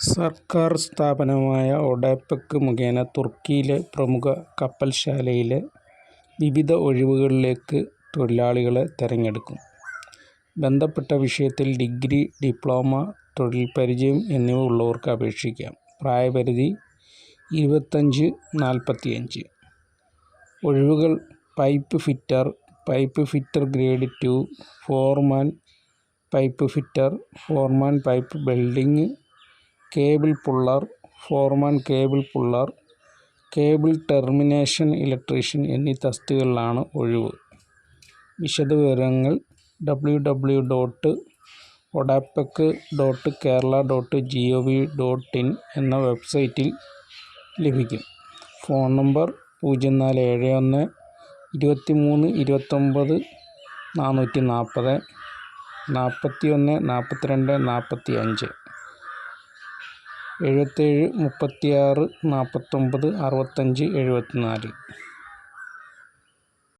സർക്കാർ സ്ഥാപനമായ ഒഡെപെക് മുഖേന തുർക്കിയിലെ പ്രമുഖ കപ്പൽശാലയിലെ വിവിധ ഒഴിവുകളിലേക്ക് തൊഴിലാളികളെ തിരഞ്ഞെടുക്കും. ബന്ധപ്പെട്ട വിഷയത്തിൽ ഡിഗ്രി, ഡിപ്ലോമ, തൊഴിൽ പരിചയം എന്നിവ ഉള്ളവർക്ക് അപേക്ഷിക്കാം. പ്രായപരിധി ഇരുപത്തഞ്ച് നാൽപ്പത്തിയഞ്ച്. ഒഴിവുകൾ pipe fitter, pipe fitter grade two, foreman pipe fitter, foreman pipe welding, cable puller, foreman cable puller, cable termination electrician എന്നീ തസ്തികകളിലാണ് ഒഴിവ്. വിശദവിവരങ്ങൾ W W dot ODEPC dot Kerala dot G O V dot in എന്ന വെബ്സൈറ്റിൽ ലഭിക്കും. Phone number പൂജ്യം നാല് ഏഴ് ഒന്ന് ഇരുപത്തി മൂന്ന് ഇരുപത്തൊമ്പത് നാനൂറ്റി നാൽപ്പത്, നാൽപ്പത്തി ഒന്ന് നാൽപ്പത്തി രണ്ട് നാൽപ്പത്തിരണ്ട് നാൽപ്പത്തിയഞ്ച്, എഴുപത്തേഴ് മുപ്പത്തിയാറ് നാൽപ്പത്തൊമ്പത് അറുപത്തഞ്ച് എഴുപത്തിനാല്.